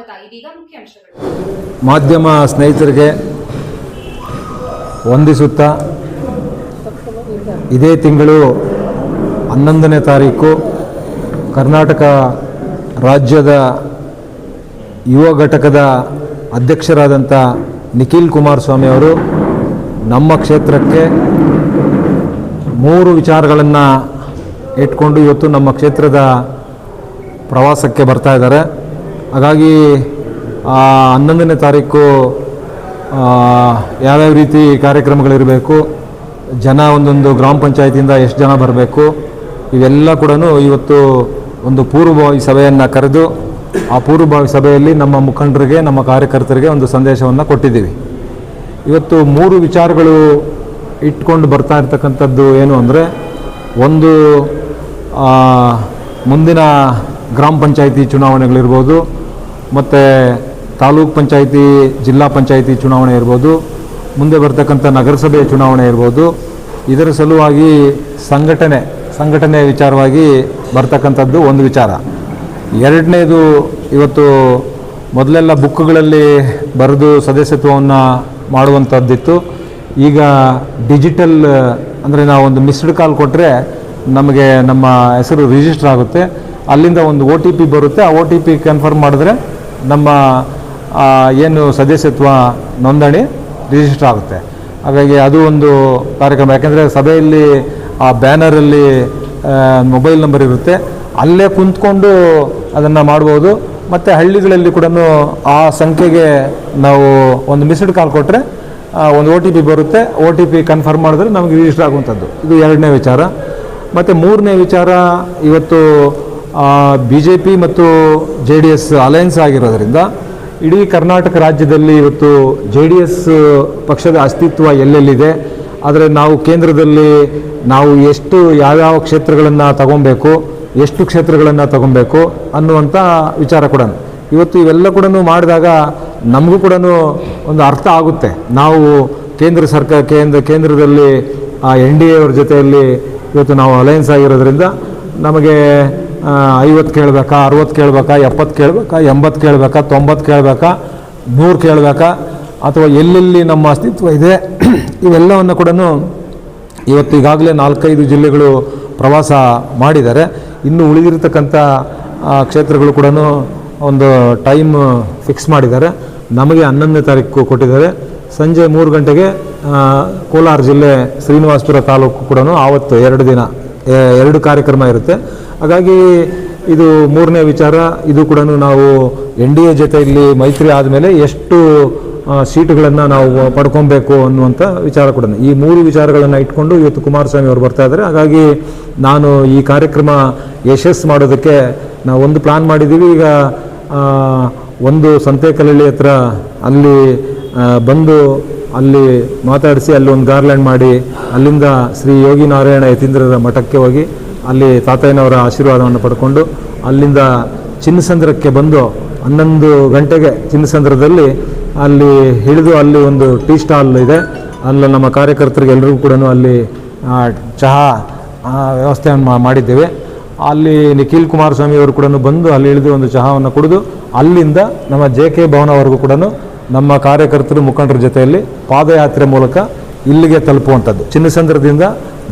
ಸ್ವಾಗತ. ಇದೀಗ ಮುಖ್ಯಾಂಶಗಳು ಮಾಧ್ಯಮ ಸ್ನೇಹಿತರಿಗೆ ವಂದಿಸುತ್ತಾ ಇದೇ ತಿಂಗಳು ಹನ್ನೊಂದನೇ ತಾರೀಕು ಕರ್ನಾಟಕ ರಾಜ್ಯದ ಯುವ ಘಟಕದ ಅಧ್ಯಕ್ಷರಾದಂಥ ನಿಖಿಲ್ ಕುಮಾರಸ್ವಾಮಿ ಅವರು ನಮ್ಮ ಕ್ಷೇತ್ರಕ್ಕೆ ಮೂರು ವಿಚಾರಗಳನ್ನು ಇಟ್ಕೊಂಡು ಇವತ್ತು ನಮ್ಮ ಕ್ಷೇತ್ರದ ಪ್ರವಾಸಕ್ಕೆ ಬರ್ತಾ ಇದ್ದಾರೆ. ಹಾಗಾಗಿ ಹನ್ನೊಂದನೇ ತಾರೀಕು ಯಾವ್ಯಾವ ರೀತಿ ಕಾರ್ಯಕ್ರಮಗಳಿರಬೇಕು, ಜನ ಒಂದೊಂದು ಗ್ರಾಮ ಪಂಚಾಯತಿಯಿಂದ ಎಷ್ಟು ಜನ ಬರಬೇಕು, ಇವೆಲ್ಲ ಕೂಡ ಇವತ್ತು ಒಂದು ಪೂರ್ವಭಾವಿ ಸಭೆಯನ್ನು ಕರೆದು, ಆ ಪೂರ್ವಭಾವಿ ಸಭೆಯಲ್ಲಿ ನಮ್ಮ ಮುಖಂಡರಿಗೆ, ನಮ್ಮ ಕಾರ್ಯಕರ್ತರಿಗೆ ಒಂದು ಸಂದೇಶವನ್ನು ಕೊಟ್ಟಿದ್ದೀವಿ. ಇವತ್ತು ಮೂರು ವಿಚಾರಗಳು ಇಟ್ಕೊಂಡು ಬರ್ತಾ ಇರ್ತಕ್ಕಂಥದ್ದು ಏನು ಅಂದರೆ, ಒಂದು ಮುಂದಿನ ಗ್ರಾಮ ಪಂಚಾಯಿತಿ ಚುನಾವಣೆಗಳಿರ್ಬೋದು ಮತ್ತು ತಾಲೂಕ್ ಪಂಚಾಯಿತಿ, ಜಿಲ್ಲಾ ಪಂಚಾಯಿತಿ ಚುನಾವಣೆ ಇರ್ಬೋದು, ಮುಂದೆ ಬರ್ತಕ್ಕಂಥ ನಗರಸಭೆ ಚುನಾವಣೆ ಇರ್ಬೋದು, ಇದರ ಸಲುವಾಗಿ ಸಂಘಟನೆ ಸಂಘಟನೆ ವಿಚಾರವಾಗಿ ಬರ್ತಕ್ಕಂಥದ್ದು ಒಂದು ವಿಚಾರ. ಎರಡನೇದು ಇವತ್ತು ಮೊದಲೆಲ್ಲ ಬುಕ್ಗಳಲ್ಲಿ ಬರೆದು ಸದಸ್ಯತ್ವವನ್ನು ಮಾಡುವಂಥದ್ದಿತ್ತು. ಈಗ ಡಿಜಿಟಲ್, ಅಂದರೆ ನಾವು ಒಂದು ಮಿಸ್ಡ್ ಕಾಲ್ ಕೊಟ್ಟರೆ ನಮಗೆ ನಮ್ಮ ಹೆಸರು ರಿಜಿಸ್ಟರ್ ಆಗುತ್ತೆ. ಅಲ್ಲಿಂದ ಒಂದು ಒ ಟಿ ಪಿ ಬರುತ್ತೆ. ಆ ಒ ಟಿ ಪಿ ಕನ್ಫರ್ಮ್ ಮಾಡಿದ್ರೆ ನಮ್ಮ ಏನು ಸದಸ್ಯತ್ವ ನೋಂದಣಿ ರಿಜಿಸ್ಟರ್ ಆಗುತ್ತೆ. ಹಾಗಾಗಿ ಅದು ಒಂದು ಕಾರ್ಯಕ್ರಮ. ಯಾಕೆಂದರೆ ಸಭೆಯಲ್ಲಿ, ಆ ಬ್ಯಾನರಲ್ಲಿ ಮೊಬೈಲ್ ನಂಬರ್ ಇರುತ್ತೆ. ಅಲ್ಲೇ ಕುಂತ್ಕೊಂಡು ಅದನ್ನು ಮಾಡ್ಬೋದು. ಮತ್ತು ಹಳ್ಳಿಗಳಲ್ಲಿ ಕೂಡ ಆ ಸಂಖ್ಯೆಗೆ ನಾವು ಒಂದು ಮಿಸ್ಡ್ ಕಾಲ್ ಕೊಟ್ಟರೆ ಒಂದು ಒ ಟಿ ಪಿ ಬರುತ್ತೆ. ಒ ಟಿ ಪಿ ಕನ್ಫರ್ಮ್ ಮಾಡಿದ್ರೆ ನಮಗೆ ರಿಜಿಸ್ಟರ್ ಆಗುವಂಥದ್ದು. ಇದು ಎರಡನೇ ವಿಚಾರ. ಮತ್ತು ಮೂರನೇ ವಿಚಾರ, ಇವತ್ತು ಬಿ ಜೆ ಪಿ ಮತ್ತು ಜೆ ಡಿ ಎಸ್ ಅಲಯನ್ಸ್ ಆಗಿರೋದ್ರಿಂದ ಇಡೀ ಕರ್ನಾಟಕ ರಾಜ್ಯದಲ್ಲಿ ಇವತ್ತು ಜೆ ಡಿ ಎಸ್ ಪಕ್ಷದ ಅಸ್ತಿತ್ವ ಎಲ್ಲೆಲ್ಲಿದೆ? ಆದರೆ ನಾವು ಕೇಂದ್ರದಲ್ಲಿ ನಾವು ಎಷ್ಟು ಯಾವ್ಯಾವ ಕ್ಷೇತ್ರಗಳನ್ನು ತಗೊಬೇಕು, ಎಷ್ಟು ಕ್ಷೇತ್ರಗಳನ್ನು ತಗೊಬೇಕು ಅನ್ನುವಂಥ ವಿಚಾರ ಕೂಡ. ಇವತ್ತು ಇವೆಲ್ಲ ಕೂಡ ಮಾಡಿದಾಗ ನಮಗೂ ಕೂಡ ಒಂದು ಅರ್ಥ ಆಗುತ್ತೆ. ನಾವು ಕೇಂದ್ರ ಸರ್ಕಾರ, ಕೇಂದ್ರ, ಕೇಂದ್ರದಲ್ಲಿ ಎನ್ ಡಿ ಎ ಅವ್ರ ಜೊತೆಯಲ್ಲಿ ಇವತ್ತು ನಾವು ಅಲಯನ್ಸ್ ಆಗಿರೋದ್ರಿಂದ ನಮಗೆ ಐವತ್ತು ಕೇಳಬೇಕಾ, ಅರುವತ್ತು ಕೇಳಬೇಕಾ, ಎಪ್ಪತ್ತು ಕೇಳಬೇಕಾ, ಎಂಬತ್ತು ಕೇಳಬೇಕಾ, ತೊಂಬತ್ತು ಕೇಳಬೇಕಾ, ನೂರು ಕೇಳಬೇಕಾ, ಅಥವಾ ಎಲ್ಲೆಲ್ಲಿ ನಮ್ಮ ಅಸ್ತಿತ್ವ ಇದೆ, ಇವೆಲ್ಲವನ್ನು ಕೂಡ ಇವತ್ತು ಈಗಾಗಲೇ ನಾಲ್ಕೈದು ಜಿಲ್ಲೆಗಳು ಪ್ರವಾಸ ಮಾಡಿದ್ದಾರೆ. ಇನ್ನು ಉಳಿದಿರತಕ್ಕಂಥ ಕ್ಷೇತ್ರಗಳು ಕೂಡ ಒಂದು ಟೈಮ್ ಫಿಕ್ಸ್ ಮಾಡಿದ್ದಾರೆ. ನಮಗೆ ಹನ್ನೊಂದನೇ ತಾರೀಕು ಕೊಟ್ಟಿದ್ದಾರೆ. ಸಂಜೆ ಮೂರು ಗಂಟೆಗೆ ಕೋಲಾರ ಜಿಲ್ಲೆ ಶ್ರೀನಿವಾಸಪುರ ತಾಲೂಕು ಕೂಡ ಆವತ್ತು ಎರಡು ದಿನ ಎರಡು ಕಾರ್ಯಕ್ರಮ ಇರುತ್ತೆ. ಹಾಗಾಗಿ ಇದು ಮೂರನೇ ವಿಚಾರ. ಇದು ಕೂಡ ನಾವು ಎನ್ ಡಿ ಎ ಜೊತೆಯಲ್ಲಿ ಮೈತ್ರಿ ಆದಮೇಲೆ ಎಷ್ಟು ಸೀಟುಗಳನ್ನು ನಾವು ಪಡ್ಕೊಬೇಕು ಅನ್ನುವಂಥ ವಿಚಾರ ಕೂಡ ಈ ಮೂರು ವಿಚಾರಗಳನ್ನು ಇಟ್ಕೊಂಡು ಇವತ್ತು ಕುಮಾರಸ್ವಾಮಿ ಅವರು ಬರ್ತಾ ಇದ್ದಾರೆ. ಹಾಗಾಗಿ ನಾನು ಈ ಕಾರ್ಯಕ್ರಮ ಯಶಸ್ಸು ಮಾಡೋದಕ್ಕೆ ನಾವು ಒಂದು ಪ್ಲಾನ್ ಮಾಡಿದ್ದೀವಿ ಈಗ ಒಂದು ಸಂತೆಕಲ್ಲಳ್ಳಿ ಹತ್ರ ಅಲ್ಲಿ ಬಂದು ಅಲ್ಲಿ ಮಾತಾಡಿಸಿ ಅಲ್ಲಿ ಒಂದು ಗಾರ್ಲ್ಯಾಂಡ್ ಮಾಡಿ ಅಲ್ಲಿಂದ ಶ್ರೀ ಯೋಗಿ ನಾರಾಯಣ ಯತೀಂದ್ರರ ಮಠಕ್ಕೆ ಹೋಗಿ ಅಲ್ಲಿ ತಾತಯ್ಯನವರ ಆಶೀರ್ವಾದವನ್ನು ಪಡ್ಕೊಂಡು ಅಲ್ಲಿಂದ ಚಿನ್ನಸಂದ್ರಕ್ಕೆ ಬಂದು ಹನ್ನೊಂದು ಗಂಟೆಗೆ ಚಿನ್ನಸಂದ್ರದಲ್ಲಿ ಅಲ್ಲಿ ಹಿಡಿದು ಅಲ್ಲಿ ಒಂದು ಟೀ ಸ್ಟಾಲ್ ಇದೆ. ಅಲ್ಲಿ ನಮ್ಮ ಕಾರ್ಯಕರ್ತರಿಗೆ ಎಲ್ಲರಿಗೂ ಕೂಡ ಅಲ್ಲಿ ಚಹಾ ವ್ಯವಸ್ಥೆಯನ್ನು ಮಾಡಿದ್ದೇವೆ. ಅಲ್ಲಿ ನಿಖಿಲ್ ಕುಮಾರಸ್ವಾಮಿ ಅವರು ಕೂಡ ಬಂದು ಅಲ್ಲಿ ಇಳಿದು ಒಂದು ಚಹಾವನ್ನು ಕುಡಿದು ಅಲ್ಲಿಂದ ನಮ್ಮ ಜೆ ಕೆ ಭವನವರೆಗೂ ಕೂಡ ನಮ್ಮ ಕಾರ್ಯಕರ್ತರು ಮುಖಂಡರ ಜೊತೆಯಲ್ಲಿ ಪಾದಯಾತ್ರೆ ಮೂಲಕ ಇಲ್ಲಿಗೆ ತಲುಪುವಂಥದ್ದು. ಚಿನ್ನಸಂದ್ರದಿಂದ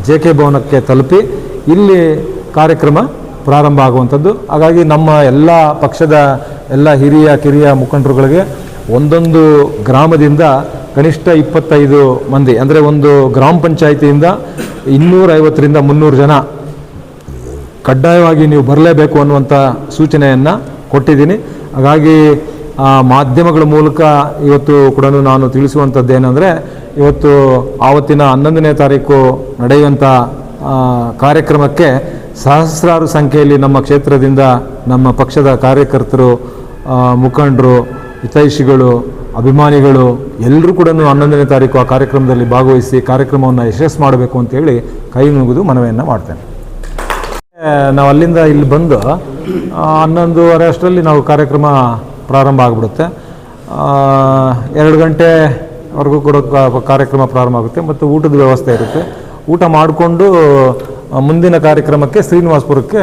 ಜೆ ಕೆ ಭವನಕ್ಕೆ ತಲುಪಿ ಇಲ್ಲಿ ಕಾರ್ಯಕ್ರಮ ಪ್ರಾರಂಭ ಆಗುವಂಥದ್ದು. ಹಾಗಾಗಿ ನಮ್ಮ ಎಲ್ಲ ಪಕ್ಷದ ಎಲ್ಲ ಹಿರಿಯ, ಕಿರಿಯ ಮುಖಂಡರುಗಳಿಗೆ ಒಂದೊಂದು ಗ್ರಾಮದಿಂದ ಕನಿಷ್ಠ ಇಪ್ಪತ್ತೈದು ಮಂದಿ, ಅಂದರೆ ಒಂದು ಗ್ರಾಮ ಪಂಚಾಯಿತಿಯಿಂದ ಇನ್ನೂರೈವತ್ತರಿಂದ ಮುನ್ನೂರು ಜನ ಕಡ್ಡಾಯವಾಗಿ ನೀವು ಬರಲೇಬೇಕು ಅನ್ನುವಂಥ ಸೂಚನೆಯನ್ನು ಕೊಟ್ಟಿದ್ದೀನಿ. ಹಾಗಾಗಿ ಮಾಧ್ಯಮಗಳ ಮೂಲಕ ಇವತ್ತು ಕೂಡ ನಾನು ತಿಳಿಸುವಂಥದ್ದು ಏನಂದರೆ, ಇವತ್ತು ಆವತ್ತಿನ ಹನ್ನೊಂದನೇ ತಾರೀಕು ನಡೆಯುವಂಥ ಕಾರ್ಯಕ್ರಮಕ್ಕೆ ಸಹಸ್ರಾರು ಸಂಖ್ಯೆಯಲ್ಲಿ ನಮ್ಮ ಕ್ಷೇತ್ರದಿಂದ ನಮ್ಮ ಪಕ್ಷದ ಕಾರ್ಯಕರ್ತರು ಮುಖಂಡರು, ಹಿತೈಷಿಗಳು, ಅಭಿಮಾನಿಗಳು ಎಲ್ಲರೂ ಕೂಡ ಹನ್ನೊಂದನೇ ತಾರೀಕು ಆ ಕಾರ್ಯಕ್ರಮದಲ್ಲಿ ಭಾಗವಹಿಸಿ ಕಾರ್ಯಕ್ರಮವನ್ನು ಯಶಸ್ಸು ಮಾಡಬೇಕು ಅಂತೇಳಿ ಕೈ ಮುಗಿದು ಮನವಿಯನ್ನು ಮಾಡ್ತೇನೆ. ನಾವು ಅಲ್ಲಿಂದ ಇಲ್ಲಿ ಬಂದು ಹನ್ನೊಂದುವರೆ ಅಷ್ಟರಲ್ಲಿ ನಾವು ಕಾರ್ಯಕ್ರಮ ಪ್ರಾರಂಭ ಆಗಿಬಿಡುತ್ತೆ. ಆ, ಎರಡು ಗಂಟೆವರೆಗೂ ಕೂಡ ಕಾರ್ಯಕ್ರಮ ಪ್ರಾರಂಭ ಆಗುತ್ತೆ ಮತ್ತು ಊಟದ ವ್ಯವಸ್ಥೆ ಇರುತ್ತೆ. ಊಟ ಮಾಡಿಕೊಂಡು ಮುಂದಿನ ಕಾರ್ಯಕ್ರಮಕ್ಕೆ ಶ್ರೀನಿವಾಸಪುರಕ್ಕೆ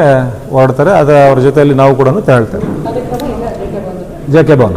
ಹೊರಡ್ತಾರೆ. ಅದು ಅವ್ರ ಜೊತೆಯಲ್ಲಿ ನಾವು ಕೂಡ ತೆರಳ್ತೇವೆ. J K Bhavan.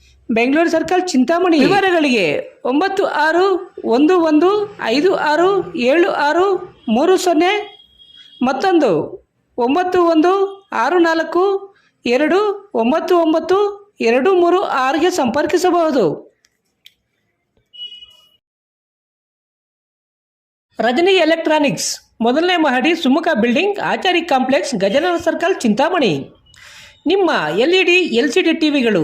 Bengaluru circle Chintamani. ವಿವರಗಳಿಗೆ ಒಂಬತ್ತು ಆರು ಒಂದು ಒಂದು ಐದು ಆರು ಏಳು ಆರು ಮೂರು ಸೊನ್ನೆ ಮತ್ತೊಂದು ಒಂಬತ್ತು ಒಂದು ಆರು ನಾಲ್ಕು ಎರಡು ಒಂಬತ್ತು ಒಂಬತ್ತು ಎರಡು ಮೂರು ಆರಿಗೆ ಸಂಪರ್ಕಿಸಬಹುದು. ರಜನಿ ಎಲೆಕ್ಟ್ರಾನಿಕ್ಸ್ ಮೊದಲನೇ ಮಹಡಿ Sumukha building Achari complex Gajanana circle Chintamani. ನಿಮ್ಮ L E D L C D ಟಿವಿಗಳು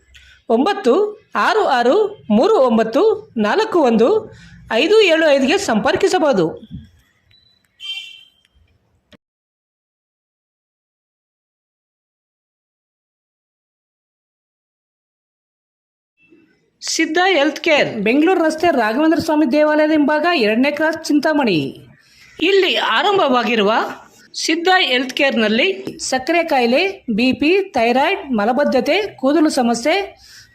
ಒಂಬತ್ತು, ಆರು ಆರು, ಮೂರು, ಒಂಬತ್ತು, ನಾಲ್ಕು, ಒಂದು, ಐದು, ಏಳು, ಐದುಗೆ ಸಂಪರ್ಕಿಸಬಹುದು. ಸಿದ್ಧ ಹೆಲ್ತ್ ಕೇರ್, ಬೆಂಗಳೂರು ರಸ್ತೆ ರಾಘವೇಂದ್ರ ಸ್ವಾಮಿ ದೇವಾಲಯದ ಹಿಂಭಾಗ ಎರಡನೇ ಕ್ರಾಸ್ ಚಿಂತಾಮಣಿ. ಇಲ್ಲಿ ಆರಂಭವಾಗಿರುವ ಸಿದ್ಧ ಹೆಲ್ತ್ ಕೇರ್ನಲ್ಲಿ ಸಕ್ಕರೆ ಕಾಯಿಲೆ, ಬಿ ಪಿ, ಥೈರಾಯ್ಡ್, ಮಲಬದ್ಧತೆ, ಕೂದಲು ಸಮಸ್ಯೆ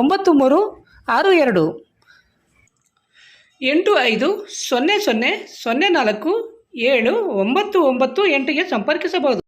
ಒಂಬತ್ತು ಮೂರು ಆರು ಎರಡು. ಎಂಟು ಐದು ಸೊನ್ನೆ ಸೊನ್ನೆ ಸೊನ್ನೆ ನಾಲ್ಕು ಏಳು ಒಂಬತ್ತು ಒಂಬತ್ತು ಎಂಟಿಗೆ ಸಂಪರ್ಕಿಸಬಹುದು.